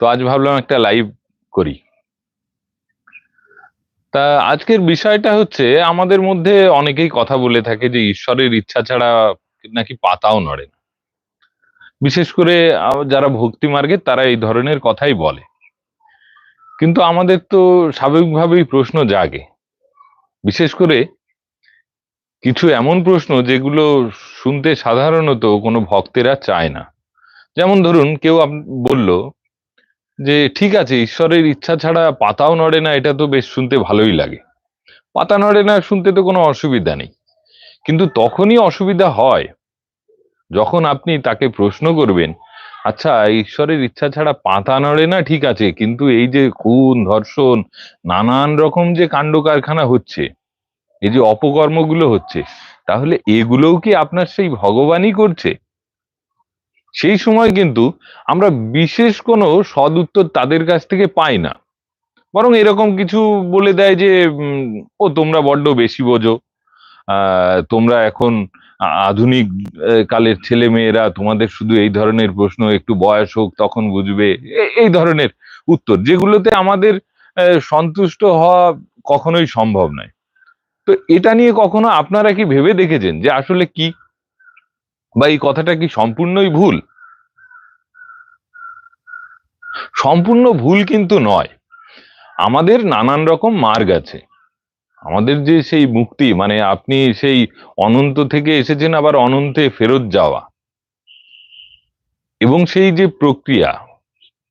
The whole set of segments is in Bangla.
তো আজ ভাবলাম একটা লাইভ করি। তা আজকের বিষয়টা হচ্ছে, আমাদের মধ্যে অনেকেই কথা বলে থাকে যে ঈশ্বরের ইচ্ছা ছাড়া নাকি পাতাও নড়ে না। বিশেষ করে যারা ভক্তি মার্গে তারা এই ধরনের কথাই বলে। কিন্তু আমাদের তো স্বাভাবিকভাবেই প্রশ্ন জাগে। বিশেষ করে কিছু এমন প্রশ্ন যেগুলো শুনতে সাধারণত কোনো ভক্তেরা চায় না। যেমন ধরুন, কেউ বলল যে ঠিক আছে, ঈশ্বরের ইচ্ছা ছাড়া পাতাও নড়ে না, এটা তো বেশ শুনতে ভালোই লাগে। পাতা নড়ে না শুনতে তো কোনো অসুবিধা নেই। কিন্তু তখনই অসুবিধা হয়, যখন আপনি তাকে প্রশ্ন করবেন আচ্ছা ঈশ্বরের ইচ্ছা ছাড়া পাতা নড়ে না, ঠিক আছে, কিন্তু এই যে খুন, ধর্ষণ, নানান রকম যে কাণ্ড কারখানা হচ্ছে, এই যে অপকর্মগুলো হচ্ছে, তাহলে এগুলোও কি আপনার সেই ভগবানই করছে? সেই সময় কিন্তু আমরা বিশেষ কোনো সদ উত্তর তাদের কাছ থেকে পাই না। বরং এরকম কিছু বলে দেয় যে ও, তোমরা বড্ড বেশি বোঝো। তোমরা এখন আধুনিক কালের ছেলে মেয়েরা তোমাদের শুধু এই ধরনের প্রশ্ন, একটু বয়স হোক, তখন বুঝবে। এই ধরনের উত্তর, যেগুলোতে আমাদের সন্তুষ্ট হওয়া কখনোই সম্ভব নয়। তো এটা নিয়ে কখনো আপনারা কি ভেবে দেখেছেন যে, আসলে কি বা এই কথাটা কি সম্পূর্ণই ভুল? সম্পূর্ণ ভুল কিন্তু নয়। আমাদের নানান রকম মার্গ আছে। আমাদের যে সেই মুক্তি মানে আপনি সেই অনন্ত থেকে এসেছেন আবার অনন্তে ফেরত যাওয়া। এবং সেই যে প্রক্রিয়া,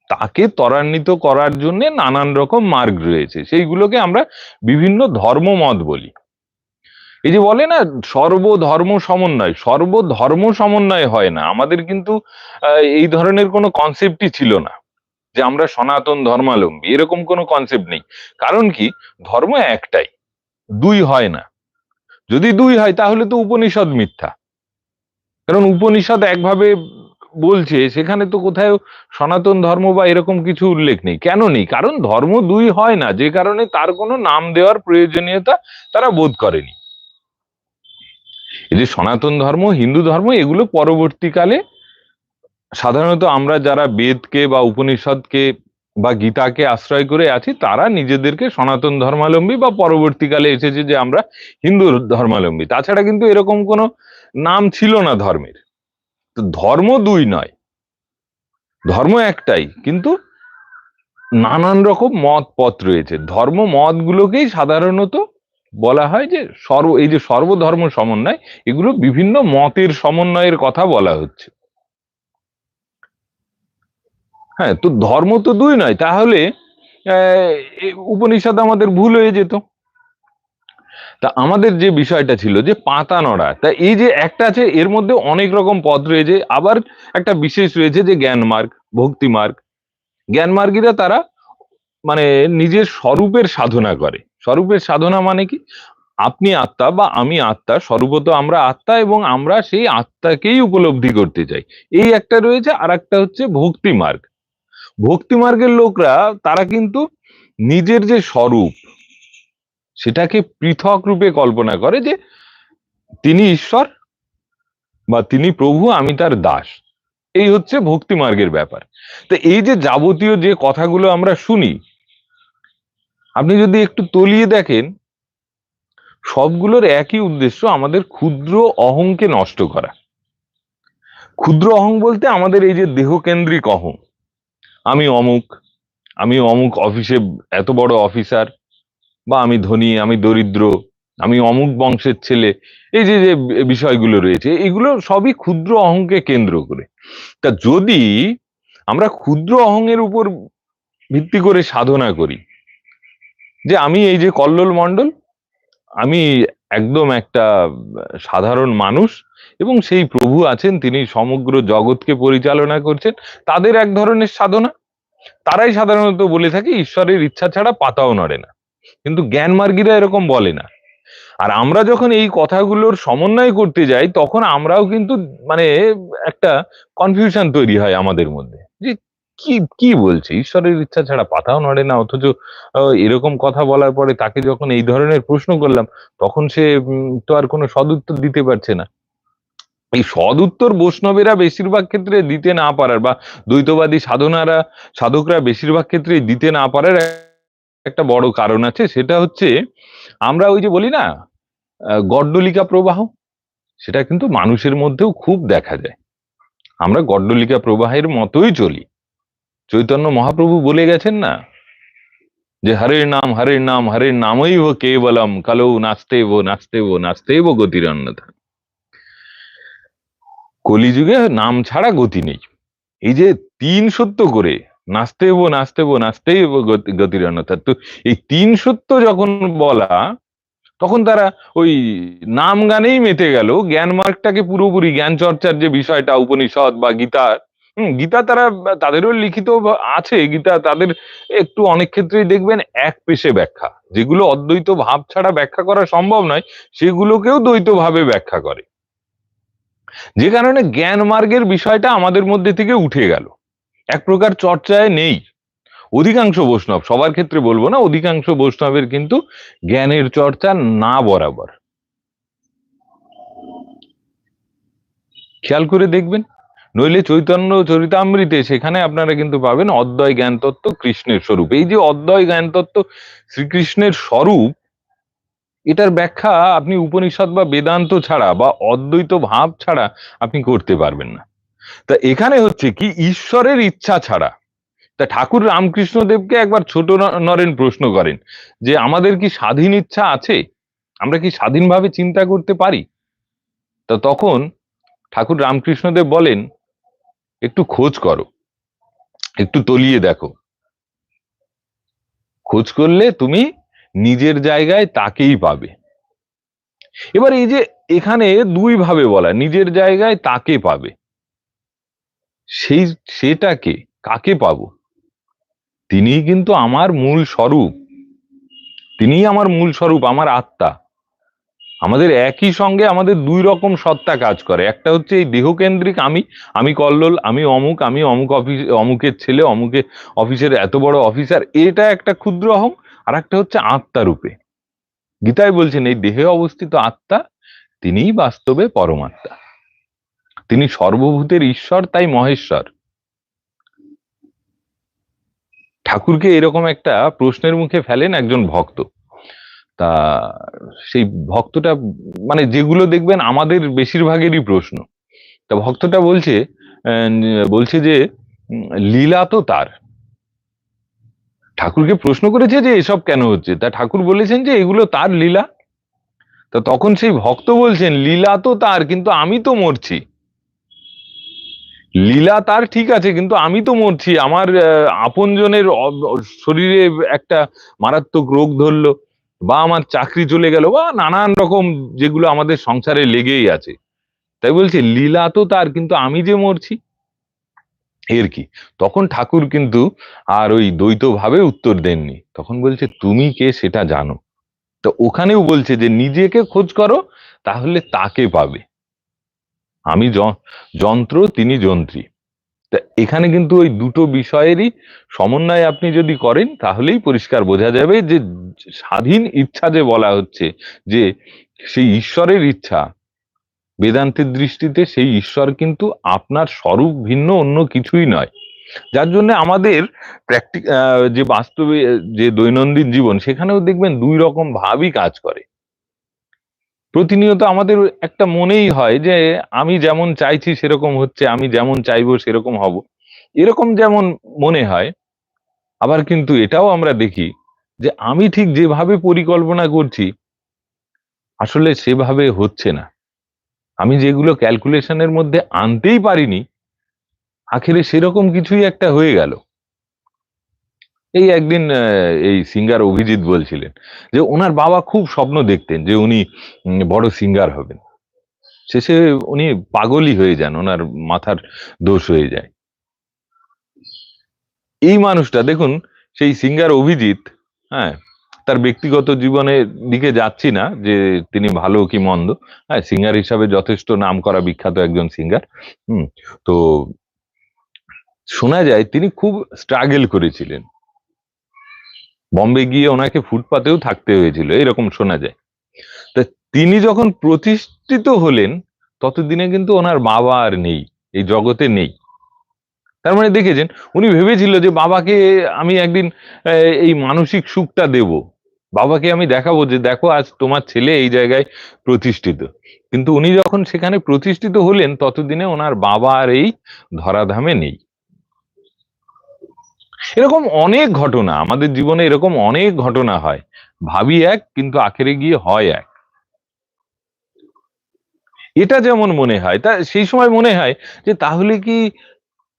তাকে ত্বরান্বিত করার জন্য নানান রকম মার্গ রয়েছে। সেইগুলোকে আমরা বিভিন্ন ধর্মমত বলি। এই যে বলে না, সর্বধর্ম সমন্বয় সর্বধর্ম সমন্বয় হয় না। আমাদের কিন্তু এই ধরনের কোনো কনসেপ্টই ছিল না যে আমরা সনাতন ধর্মালম্বী। এরকম কোনো কনসেপ্ট নেই। কারণ কি? ধর্ম একটাই, দুই হয় না। যদি দুই হয়, তাহলে তো উপনিষদ মিথ্যা। কারণ উপনিষদ একভাবে বলছে, সেখানে তো কোথাও সনাতন ধর্ম বা এরকম কিছু উল্লেখ নেই। কেন নেই? কারণ ধর্ম দুই হয় না। যে কারণে তার কোনো নাম দেওয়ার প্রয়োজনীয়তা তারা বোধ করেনি। এই যে সনাতন ধর্ম, হিন্দু ধর্ম, এগুলো পরবর্তীকালে সাধারণত আমরা যারা বেদকে বা উপনিষদকে বা গীতাকে আশ্রয় করে আছি, তারা নিজেদেরকে সনাতন ধর্মালম্বী বা পরবর্তীকালে এসেছে যে আমরা হিন্দু ধর্মাবলম্বী। তাছাড়া কিন্তু এরকম কোনো নাম ছিল না ধর্মের। তো ধর্ম দুই নয়। ধর্ম একটাই, কিন্তু নানান রকম মত পথ রয়েছে। ধর্ম মতগুলোকেই সাধারণত বলা হয় যে সর্ব, এই যে সর্বধর্ম সমন্বয়, এগুলো বিভিন্ন মতের সমন্বয়ের কথা বলা হচ্ছে। হ্যাঁ তো ধর্ম তো দুই নয়, তাহলে উপনিষদ আমাদের ভুল হয়ে যেত। তা আমাদের যে বিষয়টা ছিল যে পাতা নড়া, তা এই যে একটা আছে, এর মধ্যে অনেক রকম পথ রয়েছে, আবার একটা বিশেষ রয়েছে যে জ্ঞান মার্গ, ভক্তি জ্ঞান মার্গীরা তারা মানে নিজের স্বরূপের সাধনা করে। স্বরূপের সাধনা মানে কি? আপনি আত্মা বা আমি আত্মা, স্বরূপত আমরা আত্মা এবং আমরা সেই আত্মাকেই উপলব্ধি করতে চাই। এই একটা রয়েছে আর একটা হচ্ছে ভক্তি মার্গ। ভক্তি মার্গের লোকরা, তারা কিন্তু নিজের যে স্বরূপ, সেটাকে পৃথক রূপে কল্পনা করে যে তিনি ঈশ্বর বা তিনি প্রভু, আমি তার দাস। এই হচ্ছে ভক্তি মার্গের ব্যাপার। তো এই যে যাবতীয় যে কথাগুলো আমরা শুনি আপনি যদি একটু তলিয়ে দেখেন, সবগুলোর একই উদ্দেশ্য আমাদের ক্ষুদ্র অহংকে নষ্ট করা। ক্ষুদ্র অহং বলতে আমাদের এই যে দেহকেন্দ্রিক অহং। আমি অমুক আমি অমুক অফিসে এত বড় অফিসার, বা আমি ধনী, আমি দরিদ্র, আমি অমুক বংশের ছেলে, এই যে যে বিষয়গুলো রয়েছে, এগুলো সবই ক্ষুদ্র অহংকে কেন্দ্র করে। তা যদি আমরা ক্ষুদ্র অহংয়ের উপর ভিত্তি করে সাধনা করি যে আমি এই যে কল্লোল মণ্ডল, আমি একদম একটা সাধারণ মানুষ এবং সেই প্রভু আছেন, তিনি সমগ্র জগৎকে পরিচালনা করছেন, তাদের এক ধরনের সাধনা। তারাই সাধারণত বলে থাকে, ঈশ্বরের ইচ্ছা ছাড়া পাতাও নড়ে না। কিন্তু জ্ঞান মার্গীরা এরকম বলে না। আর আমরা যখন এই কথাগুলোর সমন্বয় করতে যাই, তখন আমরাও কিন্তু মানে একটা কনফিউশন তৈরি হয় আমাদের মধ্যে। যে কি কি বলছে? ঈশ্বরের ইচ্ছা ছাড়া পাতাও নড়ে না, অথচ এরকম কথা বলার পরে তাকে যখন এই ধরনের প্রশ্ন করলাম, তখন সে তো আর কোনো সদুত্তর দিতে পারছে না। এই সদুত্তর বৈষ্ণবেরা বেশিরভাগ ক্ষেত্রে দিতে না পারার বা দ্বৈতবাদী সাধনারা, সাধকরা বেশিরভাগ ক্ষেত্রে দিতে না পারার একটা বড় কারণ আছে, সেটা হচ্ছে আমরা ওই যে বলি না গড্ডলিকা প্রবাহ, সেটা কিন্তু মানুষের মধ্যেও খুব দেখা যায়। আমরা গড্ডলিকা প্রবাহের মতোই চলি। চৈতন্য মহাপ্রভু বলে গেছেন না যে হরের নাম হরের নাম, হরের নামই ও কেবলম, কালো ও নাচতে ও গতির অন্যথা কলিযুগে নাম ছাড়া গতি নেই। এই যে তিন সত্য করে নাচতেই ও গতি- গতির অন্যথা তো এই তিন সত্য যখন বলা, তখন তারা ওই নাম গানেই মেতে গেল। জ্ঞান মার্গটাকে পুরোপুরি জ্ঞান চর্চার যে বিষয়টা, উপনিষদ বা গীতা হুম, গীতা তারা তাদেরও লিখিত আছে। গীতা তাদের একটু অনেক ক্ষেত্রেই দেখবেন এক পেশে ব্যাখ্যা। যেগুলো অদ্বৈত ভাব ছাড়া ব্যাখ্যা করা সম্ভব নয় সেগুলোকেও দ্বৈত ভাবে ব্যাখ্যা করে। যে কারণে জ্ঞান মার্গের বিষয়টা আমাদের মধ্যে থেকে উঠে গেল। এক প্রকার চর্চায় নেই। অধিকাংশ বৈষ্ণব সবার ক্ষেত্রে বলব না অধিকাংশ বৈষ্ণবের কিন্তু জ্ঞানের চর্চা না বরাবর। খেয়াল করে দেখবেন। নইলে চৈতন্য চরিতামৃতে সেখানে আপনারা কিন্তু পাবেন অদ্বয় জ্ঞান তত্ত্ব কৃষ্ণের স্বরূপ। এই যে অদ্বয় জ্ঞান তত্ত্ব শ্রীকৃষ্ণের স্বরূপ, এটার ব্যাখ্যা আপনি উপনিষদ বা বেদান্ত ছাড়া বা অদ্বৈত ভাব ছাড়া আপনি করতে পারবেন না। তা এখানে হচ্ছে কি, ঈশ্বরের ইচ্ছা ছাড়া। তা ঠাকুর রামকৃষ্ণদেবকে একবার ছোট নরেন প্রশ্ন করেন যে, আমাদের কি স্বাধীন ইচ্ছা আছে? আমরা কি স্বাধীনভাবে চিন্তা করতে পারি? তা তখন ঠাকুর রামকৃষ্ণদেব বলেন একটু খোঁজ করো। একটু তলিয়ে দেখো। খোঁজ করলে তুমি নিজের জায়গায় তাকেই পাবে। এবার এই যে এখানে দুই ভাবে বলা, নিজের জায়গায় তাকে পাবে। সেই, সেটাকে কাকে পাবো? তিনিই কিন্তু আমার মূল স্বরূপ। তিনিই আমার মূল স্বরূপ, আমার আত্মা। আমাদের একই সঙ্গে আমাদের দুই রকম সত্তা কাজ করে। একটা হচ্ছে এই দেহকেন্দ্রিক আমি আমি কল্লোল, আমি অমুক আমি অমুক অফিস, অমুকের ছেলে, অমুকে অফিসের এত বড় অফিসার, এটা একটা ক্ষুদ্র অহং আর একটা হচ্ছে আত্মা রূপে। গীতায় বলছেন, এই দেহে অবস্থিত আত্মা তিনিই বাস্তবে পরমাত্মা। তিনি সর্বভূতের ঈশ্বর, তাই মহেশ্বর। ঠাকুরকে এরকম একটা প্রশ্নের মুখে ফেলেন একজন ভক্ত। তা সেই ভক্তটা মানে যেগুলো দেখবেন আমাদের বেশিরভাগেরই প্রশ্ন। তা ভক্তটা বলছে বলছে যে লীলা তো তার। ঠাকুরকে প্রশ্ন করেছে যে, এসব কেন হচ্ছে? তা ঠাকুর বলেছেন যে, এগুলো তার লীলা। তা তখন সেই ভক্ত বলছেন, লীলা তো তার, কিন্তু আমি তো মরছি। লীলা তার ঠিক আছে, কিন্তু আমি তো মরছি। আমার আপনজনের শরীরে একটা মারাত্মক রোগ ধরলো। বা আমার চাকরি চলে গেল বা নানান রকম যেগুলো আমাদের সংসারে লেগেই আছে। তাই বলছে, লীলা তো তার, কিন্তু আমি যে মরছি, এর কি? তখন ঠাকুর কিন্তু আর ওই দ্বৈত ভাবে উত্তর দেননি। তখন বলছে, তুমি কে সেটা জানো? তো ওখানেও বলছে যে, নিজেকে খোঁজ করো, তাহলে তাকে পাবে। আমি যন্ত্র, তিনি যন্ত্রী। এখানে কিন্তু ওই দুটো বিষয়েরই সমন্বয় আপনি যদি করেন, তাহলেই পরিষ্কার বোঝা যাবে যে স্বাধীন ইচ্ছা যে বলা হচ্ছে, যে সেই ঈশ্বরের ইচ্ছা, বেদান্তের দৃষ্টিতে সেই ঈশ্বর কিন্তু আপনার স্বরূপ ভিন্ন, অন্য কিছুই নয়। যার জন্য আমাদের প্র্যাকটিক যে বাস্তবে, যে দৈনন্দিন জীবন, সেখানেও দেখবেন দুই রকম ভাবই কাজ করে। প্রতিনিয়ত আমাদের একটা মনেই হয় যে আমি যেমন চাইছি সেরকম হচ্ছে, আমি যেমন চাইব সেরকম হব। এরকম যেমন মনে হয়, আবার কিন্তু এটাও আমরা দেখি যে আমি ঠিক যেভাবে পরিকল্পনা করছি, আসলে সেভাবে হচ্ছে না। আমি যেগুলো ক্যালকুলেশনের মধ্যে আনতেই পারিনি, আখেরে সেরকম কিছুই একটা হয়ে গেল। এই একদিন এই সিঙ্গার অভিজিৎ বলছিলেন যে ওনার বাবা খুব স্বপ্ন দেখতেন যে উনি বড় সিঙ্গার হবেন। শেষে উনি পাগলই হয়ে যান, ওনার মাথার দোষ হয়ে যায়। এই মানুষটা, দেখুন, সেই সিঙ্গার অভিজিৎ হ্যাঁ তার ব্যক্তিগত জীবনের দিকে যাচ্ছি না যে তিনি ভালো কি মন্দ। হ্যাঁ সিঙ্গার হিসাবে যথেষ্ট নাম করা বিখ্যাত একজন সিঙ্গার, হুম, তো শোনা যায় তিনি খুব স্ট্রাগল করেছিলেন। বম্বে গিয়ে ওনাকে ফুটপাতেও থাকতে হয়েছিল, এরকম শোনা যায়। তা তিনি যখন প্রতিষ্ঠিত হলেন, ততদিনে কিন্তু ওনার বাবা আর নেই, এই জগতে নেই। তার মানে দেখেছেন, উনি ভেবেছিল যে বাবাকে আমি একদিন এই মানসিক সুখটা দেব। বাবাকে আমি দেখাবো যে দেখো, আজ তোমার ছেলে এই জায়গায় প্রতিষ্ঠিত। কিন্তু উনি যখন সেখানে প্রতিষ্ঠিত হলেন, ততদিনে ওনার বাবা আর এই ধরাধামে নেই। এরকম অনেক ঘটনা, আমাদের জীবনে এরকম অনেক ঘটনা হয়। ভাবি এক, কিন্তু আখেরে গিয়ে হয় এক। এটা যেমন মনে হয়, তা সেই সময় মনে হয় যে তাহলে কি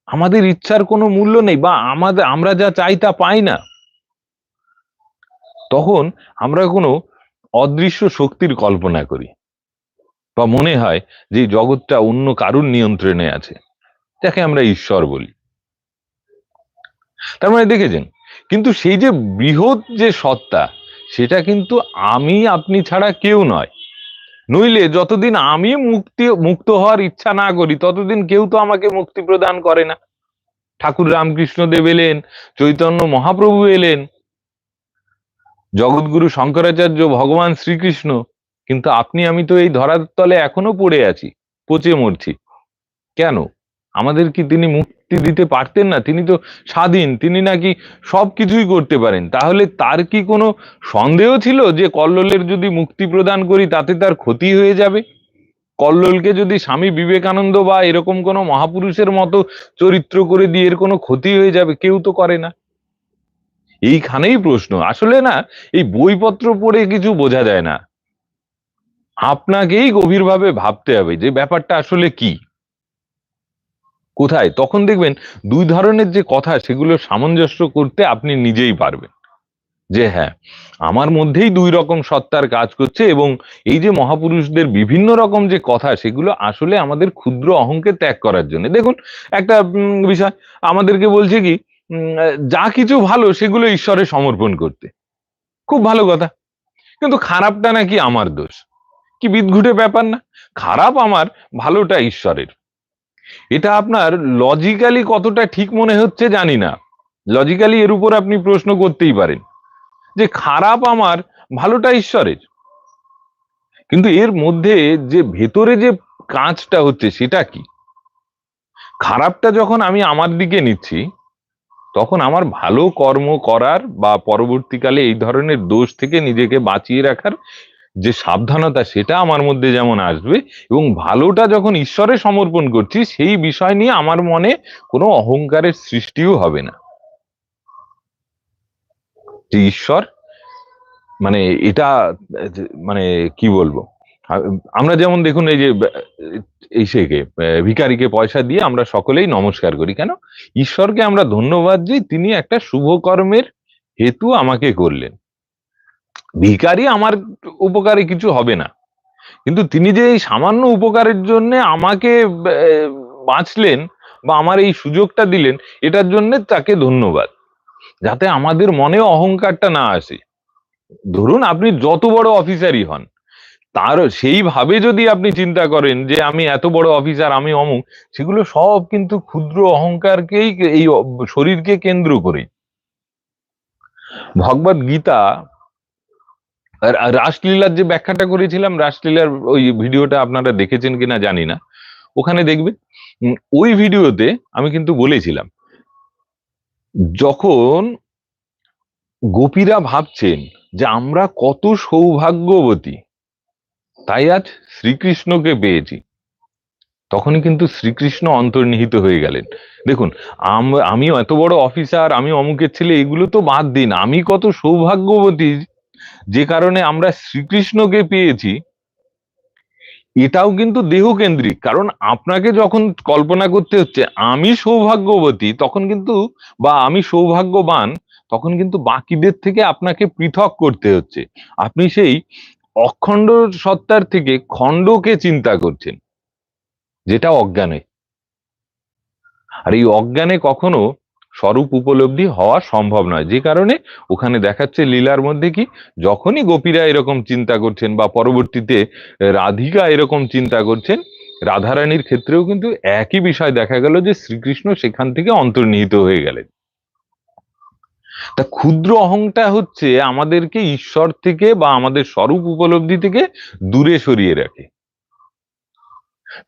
আমাদের ইচ্ছার কোনো মূল্য নেই বা আমাদের আমরা যা চাই তা পাই না? তখন আমরা কোনো অদৃশ্য শক্তির কল্পনা করি বা মনে হয় যে জগৎটা অন্য কারুর নিয়ন্ত্রণে আছে, যাকে আমরা ঈশ্বর বলি। তার মানে দেখেছেন, কিন্তু সেই যে বৃহৎ যে সত্তা, সেটা কিন্তু আমি, আপনি ছাড়া কেউ নয়। নইলে যতদিন আমি মুক্তি, মুক্ত হওয়ার ইচ্ছা না করি, ততদিন কেউ তো আমাকে মুক্তি প্রদান করে না। ঠাকুর রামকৃষ্ণ দেব এলেন, চৈতন্য মহাপ্রভু এলেন, জগৎগুরু শঙ্করাচার্য, ভগবান শ্রীকৃষ্ণ, কিন্তু আপনি, আমি তো এই ধরার তলে এখনও পড়ে আছি, পচে মরছি। কেন? আমাদের কি তিনি মুক্তি দিতে পারতেন না, তিনি তো স্বাধীন, তিনি নাকি সব কিছুই করতে পারেন। তাহলে তার কি কোনো সন্দেহ ছিল যে কল্লোলের যদি মুক্তি প্রদান করি, তাতে তার ক্ষতি হয়ে যাবে? কল্লোলকে যদি স্বামী বিবেকানন্দ বা এরকম কোনো মহাপুরুষের মতো চরিত্র করে দিয়ে এর কোনো ক্ষতি হয়ে যাবে? কেউ তো করে না। এইখানেই প্রশ্ন। আসলে না, এই বইপত্র পড়ে কিছু বোঝা যায় না। আপনাকেই গভীরভাবে ভাবতে হবে যে ব্যাপারটা আসলে কি? কোথায়? তখন দেখবেন দুই ধরনের যে কথা সেগুলো সামঞ্জস্য করতে আপনি নিজেই পারবেন। যে হ্যাঁ আমার মধ্যেই দুই রকম সত্তার কাজ করছে এবং এই যে মহাপুরুষদের বিভিন্ন রকম যে কথা সেগুলো আসলে আমাদের ক্ষুদ্র অহংকে ত্যাগ করার জন্য। দেখুন, একটা বিষয়, আমাদেরকে বলছে কি যা কিছু ভালো সেগুলো ঈশ্বরে সমর্পণ করতে। খুব ভালো কথা। কিন্তু খারাপটা নাকি আমার দোষ। কি বিদঘুটে ব্যাপার না। খারাপ আমার, ভালোটা ঈশ্বরের। এটা আপনার লজিক্যালি কতটা ঠিক মনে হচ্ছে জানি না। লজিক্যালি এর উপর আপনি প্রশ্ন করতেই পারেন যে খারাপ আমার ভালোটা ঈশ্বরের। কিন্তু এর মধ্যে যে ভেতরে যে কাঁচটা হচ্ছে সেটা কি? খারাপটা যখন আমি আমার দিকে নিচ্ছি, তখন আমার ভালো কর্ম করার বা পরবর্তীকালে এই ধরনের দোষ থেকে নিজেকে বাঁচিয়ে রাখার যে সাবধানতা সেটা আমার মধ্যে যেমন আসবে এবং ভালোটা যখন ঈশ্বরে সমর্পণ করছি, সেই বিষয় নিয়ে আমার মনে কোনো অহংকারের সৃষ্টিও হবে না। ঈশ্বর মানে এটা মানে কি বলব? আমরা যেমন দেখুন এই যে, এই সেকে ভিকারিকে পয়সা দিয়ে আমরা সকলেই নমস্কার করি। কেন? ঈশ্বরকে আমরা ধন্যবাদ দিই, তিনি একটা শুভ কর্মের হেতু আমাকে করলেন। ভিখারি আমার উপকারে কিছু হবে না। কিন্তু তিনি যে এই সামান্য উপকারের জন্য আমাকে বাঁচলেন বা আমার এই সুযোগটা দিলেন, এটার জন্য তাকে ধন্যবাদ। যাতে আমাদের মনে অহংকারটা না আসে। ধরুন আপনি যত বড় অফিসারই হন, তার সেইভাবে যদি আপনি চিন্তা করেন যে আমি এত বড় অফিসার, আমি অমুক, সেগুলো সব কিন্তু ক্ষুদ্র অহংকারকেই, এই শরীরকে কেন্দ্র করে ভগবত গীতা রাসলীলার যে ব্যাখ্যাটা করেছিলাম রাসলীলার ওই ভিডিওটা আপনারা দেখেছেন কিনা জানি না। ওখানে দেখবেন উম, ওই ভিডিওতে আমি কিন্তু বলেছিলাম যখন গোপীরা ভাবছেন যে আমরা কত সৌভাগ্যবতী তাই আজ শ্রীকৃষ্ণকে পেয়েছি তখনই কিন্তু শ্রীকৃষ্ণ অন্তর্নিহিত হয়ে গেলেন। দেখুন আমি এত বড় অফিসার আমি অমুকের ছেলে এগুলো তো বাদ দিন। আমি কত সৌভাগ্যবতী যে কারণে আমরা শ্রীকৃষ্ণকে পেয়েছি, এটাও কিন্তু দেহকেন্দ্রিক কারণ আপনাকে যখন কল্পনা করতে হচ্ছে, আমি সৌভাগ্যবতী, তখন কিন্তু, বা আমি সৌভাগ্যবান, তখন কিন্তু বাকিদের থেকে আপনাকে পৃথক করতে হচ্ছে। আপনি সেই অখণ্ড সত্তার থেকে খণ্ডকে চিন্তা করছেন, যেটা অজ্ঞানে। আর এই অজ্ঞানে কখনো স্বরূপ উপলব্ধি হওয়া সম্ভব নয়। যে কারণে ওখানে দেখাচ্ছে লীলার মধ্যে কি, যখনই গোপীরা এরকম চিন্তা করছেন বা পরবর্তীতে রাধিকা এরকম চিন্তা করছেন, রাধারানীর ক্ষেত্রেও কিন্তু একই বিষয় দেখা গেল যে শ্রীকৃষ্ণ সেখান থেকে অন্তর্নিহিত হয়ে গেলেন। তা ক্ষুদ্র অহংটা হচ্ছে আমাদেরকে ঈশ্বর থেকে বা আমাদের স্বরূপ উপলব্ধি থেকে দূরে সরিয়ে রাখে।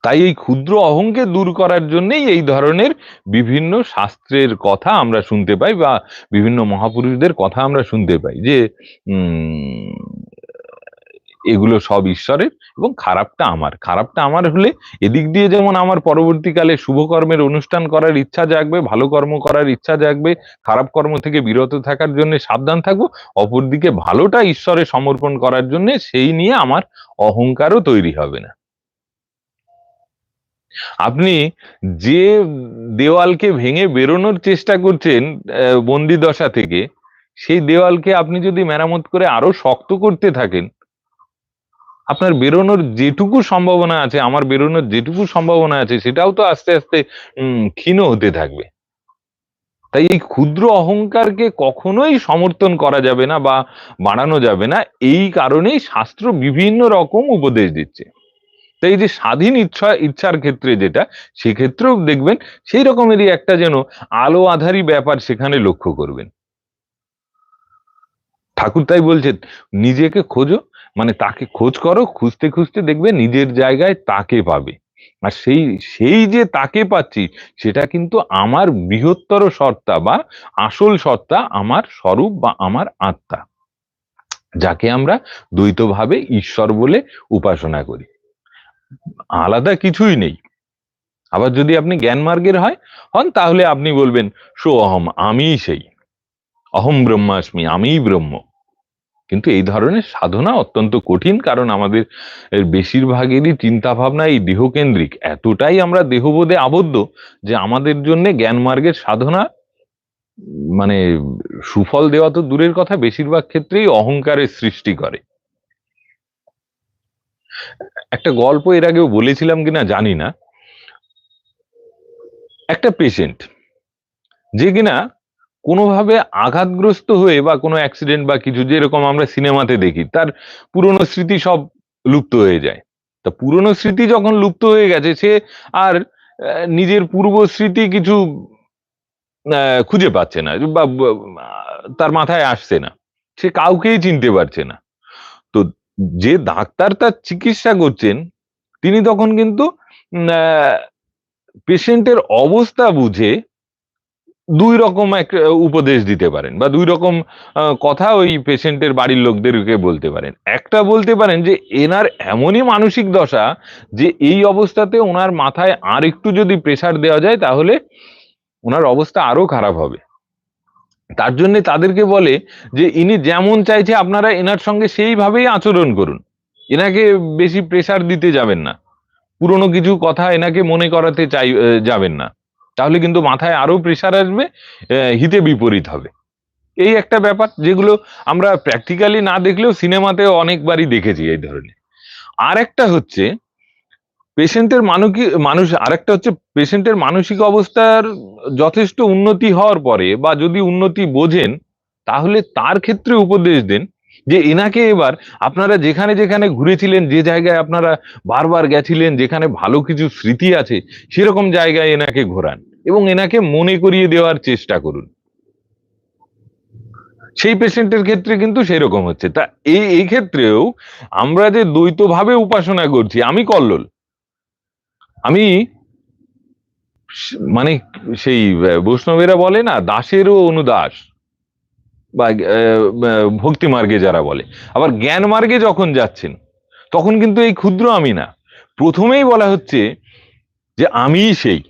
তাই এই ক্ষুদ্র অহংকে দূর করার জন্যই এই ধরনের বিভিন্ন শাস্ত্রের কথা আমরা শুনতে পাই বা বিভিন্ন মহাপুরুষদের কথা আমরা শুনতে পাই যে এগুলো সব ঈশ্বরের এবং খারাপটা আমার। খারাপটা আমার হলে এদিক দিয়ে যেমন আমার পরবর্তীকালে শুভ কর্মের অনুষ্ঠান করার ইচ্ছা জাগবে, ভালো কর্ম করার ইচ্ছা জাগবে, খারাপ কর্ম থেকে বিরত থাকার জন্য সাবধান থাকব, অপরদিকে ভালোটা ঈশ্বরে সমর্পণ করার জন্য সেই নিয়ে আমার অহংকারও তৈরি হবে না। আপনি যে দেওয়ালকে ভেঙে বেরোনোর চেষ্টা করছেন বন্দি দশা থেকে, সেই দেওয়ালকে আপনি যদি মেরামত করে আরও শক্ত করতে থাকেন, আপনার বেরোনোর যেটুকু সম্ভাবনা আছে, আমার বেরোনোর যেটুকু সম্ভাবনা আছে, সেটাও তো আস্তে আস্তে ক্ষীণ হতে থাকবে। তাই এই ক্ষুদ্র অহংকারকে কখনোই সমর্থন করা যাবে না বা বাড়ানো যাবে না, এই কারণেই শাস্ত্র বিভিন্ন রকম উপদেশ দিচ্ছে। তাই এই যে স্বাধীন ইচ্ছা, ইচ্ছার ক্ষেত্রে যেটা, সেক্ষেত্রেও দেখবেন সেই রকমেরই একটা যেন আলো আধারী ব্যাপার সেখানে লক্ষ্য করবেন। ঠাকুর তাই বলছেন, নিজেকে খোঁজো মানে তাকে খোঁজ করো, খুঁজতে খুঁজতে দেখবে নিজের জায়গায় তাকে পাবে। আর সেই সেই যে তাকে পাচ্ছি, সেটা কিন্তু আমার বৃহত্তর সত্তা বা আসল সত্তা আমার স্বরূপ বা আমার আত্মা, যাকে আমরা দ্বৈতভাবে ঈশ্বর বলে উপাসনা করি। আলাদা কিছুই নেই। আবার যদি আপনি জ্ঞান মার্গের হয়, হন তাহলে আপনি বলবেন, সো অহম, আমিই সেই। অহম ব্রহ্মাস্মি, আমিই ব্রহ্ম। কিন্তু এই ধরনের সাধনা অত্যন্ত কঠিন, কারণ আমাদের বেশিরভাগেরই চিন্তা ভাবনা এই দেহকেন্দ্রিক। এতটাই আমরা দেহবোধে আবদ্ধ যে আমাদের জন্য জ্ঞান মার্গের সাধনা মানে সুফল দেওয়া তো দূরের কথা, বেশিরভাগ ক্ষেত্রেই অহংকারের সৃষ্টি করে। একটা গল্প এর আগেও বলেছিলাম কিনা জানি না। একটা পেশেন্ট যে কিনা কোনোভাবে আঘাতগ্রস্ত হয়ে বা কোনো অ্যাক্সিডেন্ট বা কিছু যেরকম আমরা সিনেমাতে দেখি, তার পুরনো স্মৃতি সব লুপ্ত হয়ে যায়। তা পুরনো স্মৃতি যখন লুপ্ত হয়ে গেছে, সে আর নিজের পূর্ব স্মৃতি কিছু খুঁজে পাচ্ছে না বা তার মাথায় আসছে না। সে কাউকেই চিনতে পারছে না। যে ডাক্তার তার চিকিৎসা করছেন, তিনি তখন কিন্তু পেশেন্টের অবস্থা বুঝে দুই রকম এক উপদেশ দিতে পারেন বা দুই রকম কথা ওই পেশেন্টের বাড়ির লোকদেরকে বলতে পারেন। একটা বলতে পারেন যে, এনার এমনই মানসিক দশা যে, এই অবস্থাতে ওনার মাথায় আর একটু যদি প্রেসার দেওয়া যায়, তাহলে ওনার অবস্থা আরও খারাপ হবে। তার জন্য তাদেরকে বলে যে, ইনি যেমন চাইছে আপনারা এনার সঙ্গে সেইভাবেই আচরণ করুন। এনাকে বেশি প্রেসার দিতে যাবেন না। পুরনো কিছু কথা এনাকে মনে করাতে চাই যাবেন না। তাহলে কিন্তু মাথায় আরও প্রেসার আসবে হিতে বিপরীত হবে। এই একটা ব্যাপার যেগুলো আমরা প্র্যাকটিক্যালি না দেখলেও সিনেমাতে অনেকবারই দেখেছি এই ধরনের। আর একটা হচ্ছে পেশেন্টের মানসিক, মানুষ, আরেকটা হচ্ছে পেশেন্টের মানসিক অবস্থার যথেষ্ট উন্নতি হওয়ার পরে বা যদি উন্নতি বোঝেন, তাহলে তার ক্ষেত্রে উপদেশ দেন যে এনাকে এবার আপনারা যেখানে যেখানে ঘুরেছিলেন, যে জায়গায় আপনারা বারবার গেছিলেন, যেখানে ভালো কিছু স্মৃতি আছে, সেরকম জায়গায় এনাকে ঘোরান এবং এনাকে মনে করিয়ে দেওয়ার চেষ্টা করুন। সেই পেশেন্টের ক্ষেত্রে কিন্তু সেরকম হচ্ছে। তা এই এই ক্ষেত্রেও আমরা যে দ্বৈতভাবে উপাসনা করছি, আমি কল্লোল আমি মানে সেই বৈষ্ণবেরা বলে না, দাসেরও অনুদাস বা ভক্তি মার্গে যারা বলে। আবার জ্ঞান মার্গে যখন যাচ্ছেন, তখন কিন্তু এই ক্ষুদ্র আমি না। প্রথমেই বলা হচ্ছে যে আমিই সেই।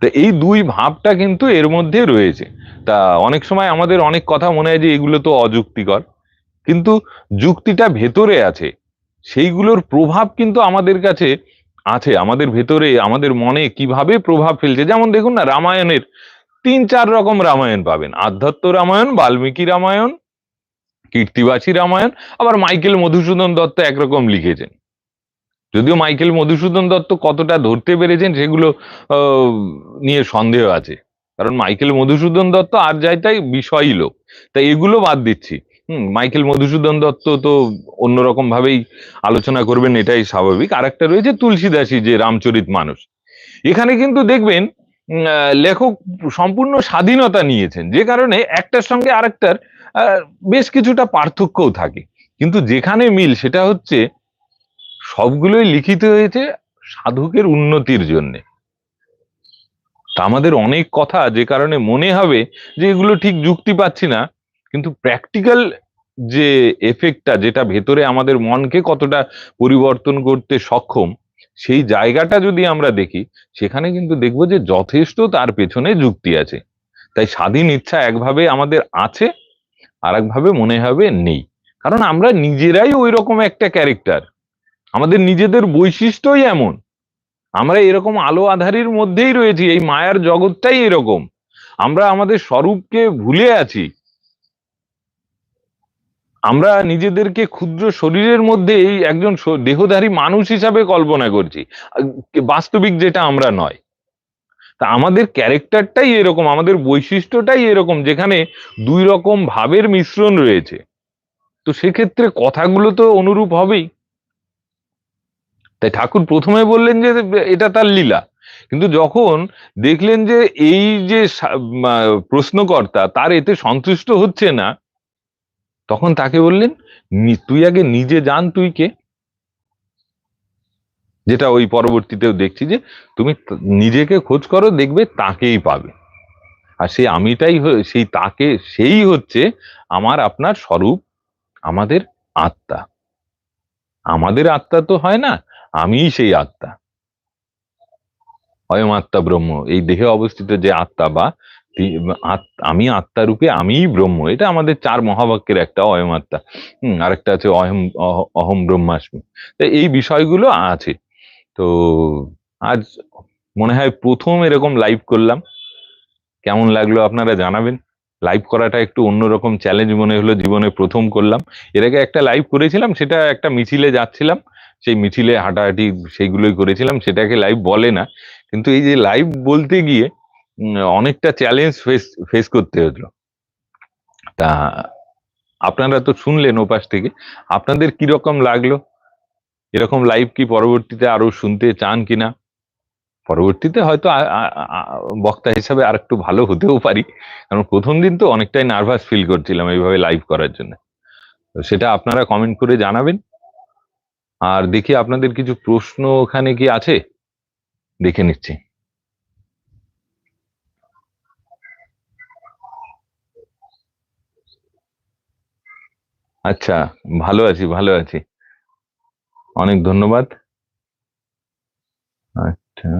তা এই দুই ভাবটা কিন্তু এর মধ্যে রয়েছে। তা অনেক সময় আমাদের অনেক কথা মনে হয় যে এগুলো তো অযুক্তিকর, কিন্তু যুক্তিটা ভেতরে আছে। সেইগুলোর প্রভাব কিন্তু আমাদের কাছে আছে, আমাদের ভেতরে, আমাদের মনে কীভাবে প্রভাব ফেলছে? যেমন দেখুন না, রামায়ণের তিন চার রকম রামায়ণ পাবেন। আধ্যাত্ম রামায়ণ, বাল্মীকি রামায়ণ, কীর্তিবাসী রামায়ণ, আবার মাইকেল মধুসূদন দত্ত একরকম লিখেছেন। যদিও মাইকেল মধুসূদন দত্ত কতটা ধরতে পেরেছেন সেগুলো নিয়ে সন্দেহ আছে। কারণ মাইকেল মধুসূদন দত্ত আর যাই তাই বিষয়ই লোক। তাই এগুলো বাদ দিচ্ছি। হুম, মাইকেল মধুসূদন দত্ত তো অন্যরকম ভাবেই আলোচনা করবেন, এটাই স্বাভাবিক। আর একটা রয়েছে তুলসীদাসী যে রামচরিত মানুষ। এখানে কিন্তু দেখবেন লেখক সম্পূর্ণ স্বাধীনতা নিয়েছেন, যে কারণে একটার সঙ্গে আরেকটার বেশ কিছুটা পার্থক্যও থাকে। কিন্তু যেখানে মিল, সেটা হচ্ছে সবগুলোই লিখিত হয়েছে সাধকের উন্নতির জন্যে। তা আমাদের অনেক কথা যে কারণে মনে হবে যে এগুলো ঠিক যুক্তি পাচ্ছি না কিন্তু প্র্যাকটিক্যাল যে এফেক্টটা যেটা ভেতরে আমাদের মনকে কতটা পরিবর্তন করতে সক্ষম, সেই জায়গাটা যদি আমরা দেখি, সেখানে কিন্তু দেখব যে যথেষ্ট তার পেছনে যুক্তি আছে। তাই স্বাধীন ইচ্ছা একভাবে আমাদের আছে আর একভাবে মনে হবে নেই। কারণ আমরা নিজেরাই ওই রকম একটা ক্যারেক্টার আমাদের নিজেদের বৈশিষ্ট্যই এমন। আমরা এরকম আলো আধারির মধ্যেই রয়েছি, এই মায়ার জগৎটাই এরকম। আমরা আমাদের স্বরূপকে ভুলে আছি। আমরা নিজেদেরকে ক্ষুদ্র শরীরের মধ্যে এই একজন দেহধারী মানুষ হিসাবে কল্পনা করছি। বাস্তবিক যেটা আমরা নয়। তা আমাদের ক্যারেক্টারটাই এরকম, আমাদের বৈশিষ্ট্যটাই এরকম, যেখানে দুই রকম ভাবের মিশ্রণ রয়েছে। তো সেক্ষেত্রে কথাগুলো তো অনুরূপ হবেই। তাই ঠাকুর প্রথমে বললেন যে, এটা তার লীলা। কিন্তু যখন দেখলেন যে এই যে প্রশ্নকর্তা, তার এতে সন্তুষ্ট হচ্ছে না তখন তাকে বললেন তুই আগে নিজে জান তুই কে? যেটা ওই পরবর্তীতেও দেখছি যে, তুমি নিজেকে খোঁজ করো, দেখবে তাকেই পাবে। আর সেই আমিটাই সেই তাকে, সেই হচ্ছে আমার আপনার স্বরূপ, আমাদের আত্মা। আমাদের আত্মা তো হয় না, আমিই সেই আত্মা। অয়ম আত্মা ব্রহ্ম, এই দেহে অবস্থিত যে আত্মা বা আমি আত্মা রূপে আমিই ব্রহ্ম। এটা আমাদের চার মহাবাক্যের একটা অয়ম আত্মা। হম, আরেকটা আছে অহম, অহ- অহম ব্রহ্মাস্মি। এই বিষয়গুলো আছে। তো আজ মনে হয় প্রথম এরকম লাইভ করলাম। কেমন লাগল আপনারা জানাবেন? লাইভ করাটা একটু অন্যরকম চ্যালেঞ্জ মনে হলো, জীবনে প্রথম করলাম। এর আগে একটা লাইভ করেছিলাম, সেটা একটা মিছিলে যাচ্ছিলাম। সেই মিছিলে হাঁটাহাঁটি সেইগুলোই করেছিলাম, সেটাকে লাইভ বলে না। কিন্তু এই যে লাইভ বলতে গিয়ে অনেকটা চ্যালেঞ্জ ফেস ফেস করতে হলো তা, আপনারা তো শুনলেন ওপাশ থেকে। আপনাদের কি রকম লাগল? এরকম লাইভ কি পরবর্তীতে আরও শুনতে চান কিনা? পরবর্তীতে হয়তো বক্তা হিসাবে আর একটু ভালো হতেও পারি। কারণ প্রথম দিন তো অনেকটাই নার্ভাস ফিল করছিলাম এইভাবে লাইভ করার জন্য। সেটা আপনারা কমেন্ট করে জানাবেন। আর দেখি আপনাদের কিছু প্রশ্ন ওখানে কি আছে? দেখে নিচ্ছি। আচ্ছা ভালো আছি ভালো আছি। অনেক ধন্যবাদ। আচ্ছা।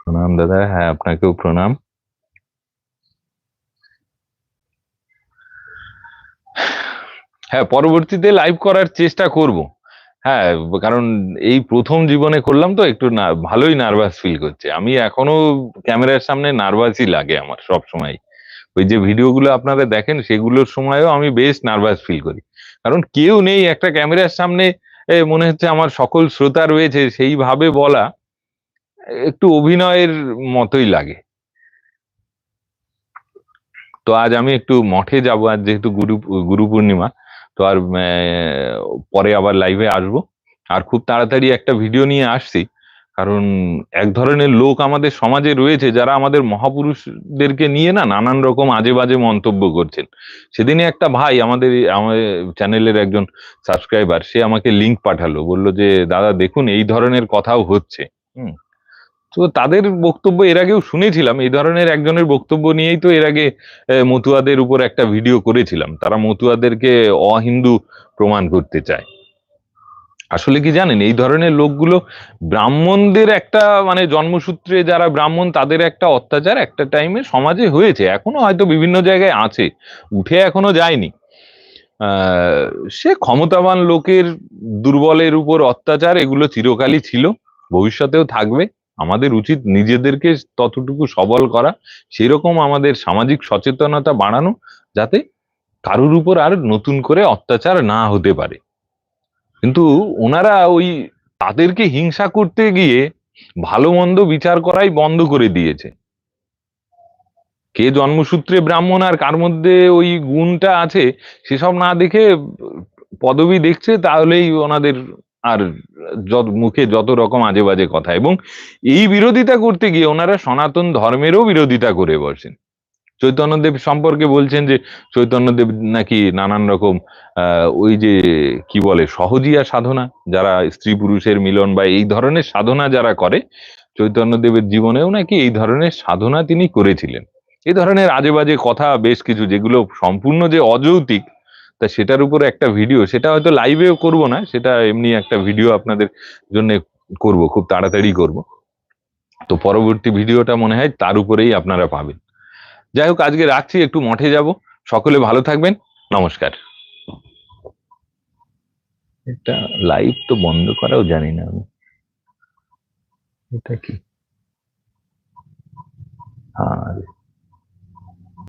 প্রণাম দাদা হ্যাঁ আপনাকেও প্রণাম। হ্যাঁ পরবর্তীতে লাইভ করার চেষ্টা করব। হ্যাঁ কারণ এই প্রথম জীবনে করলাম তো একটু না, ভালোই নার্ভাস ফিল করছে। আমি এখনও ক্যামেরার সামনে নার্ভাসই লাগে আমার সব সময় ওই যে ভিডিওগুলো আপনারা দেখেন, সেগুলোর সময়ও আমি বেশ নার্ভাস ফিল করি। কারণ কেউ নেই, একটা ক্যামেরার সামনে মনে হচ্ছে আমার সকল শ্রোতা রয়েছে, সেইভাবে বলা একটু অভিনয়ের মতোই লাগে। তো আজ আমি একটু মঠে যাব, আজ যেহেতু গুরু গুরু পূর্ণিমা, তো আর পরে আবার লাইভে আসব। আর খুব তাড়াতাড়ি একটা ভিডিও নিয়ে আসছি। কারণ এক ধরনের লোক আমাদের সমাজে রয়েছে যারা আমাদের মহাপুরুষদেরকে নিয়ে না নানান রকম আজে বাজে মন্তব্য করছেন। সেদিনই একটা ভাই আমাদের চ্যানেলের একজন সাবস্ক্রাইবার, সে আমাকে লিংক পাঠালো, বলল যে, দাদা, দেখুন, এই ধরনের কথাও হচ্ছে। হুম। তো তাদের বক্তব্য এর আগেও শুনেছিলাম, এই ধরনের একজনের বক্তব্য নিয়েই তো এর আগে মতুয়াদের উপর একটা ভিডিও করেছিলাম। তারা মতুয়াদেরকে অহিন্দু প্রমাণ করতে চায়। আসলে কি জানেন, এই ধরনের লোকগুলো ব্রাহ্মণদের একটা মানে জন্মসূত্রে যারা ব্রাহ্মণ, তাদের একটা অত্যাচার একটা টাইমে সমাজে হয়েছে। এখনও হয়তো বিভিন্ন জায়গায় আছে, উঠে এখনও যায়নি। সে ক্ষমতাবান লোকের দুর্বলের উপর অত্যাচার, এগুলো চিরকালই ছিল, ভবিষ্যতেও থাকবে। আমাদের উচিত নিজেদেরকে ততটুকু সবল করা, সেরকম আমাদের সামাজিক সচেতনতা বাড়ানো, যাতে কারুর উপর আর নতুন করে অত্যাচার না হতে পারে। কিন্তু ওনারা ওই তাদেরকে হিংসা করতে গিয়ে ভালো মন্দ বিচার করাই বন্ধ করে দিয়েছে। কে জন্মসূত্রে ব্রাহ্মণ আর কার মধ্যে ওই গুণটা আছে সেসব না দেখে পদবি দেখছে তাহলেই ওনাদের আর যত মুখে যত রকম আজে বাজে কথা। এবং এই বিরোধিতা করতে গিয়ে ওনারা সনাতন ধর্মেরও বিরোধিতা করে বসেন। চৈতন্যদেব সম্পর্কে বলছেন যে চৈতন্যদেব নাকি নানান রকম ওই যে কি বলে, সহজিয়া সাধনা, যারা স্ত্রী পুরুষের মিলন বা এই ধরনের সাধনা যারা করে, চৈতন্যদেবের জীবনেও নাকি এই ধরনের সাধনা তিনি করেছিলেন। এই ধরনের আজে বাজে কথা বেশ কিছু, যেগুলো সম্পূর্ণ যে অযৌক্তিক, তা সেটার উপরে একটা ভিডিও, সেটা হয়তো লাইভেও করব না, সেটা এমনি একটা ভিডিও আপনাদের জন্য করব, খুব তাড়াতাড়ি করব। তো পরবর্তী ভিডিওটা মনে হয় তার উপরেই আপনারা পাবেন। যাই হোক, আজকে রাখছি, একটু মঠে যাব। সকলে ভালো থাকবেন। নমস্কার। এটা লাইভ তো বন্ধ করাও জানি না আমি। এটা কি? হ্যাঁ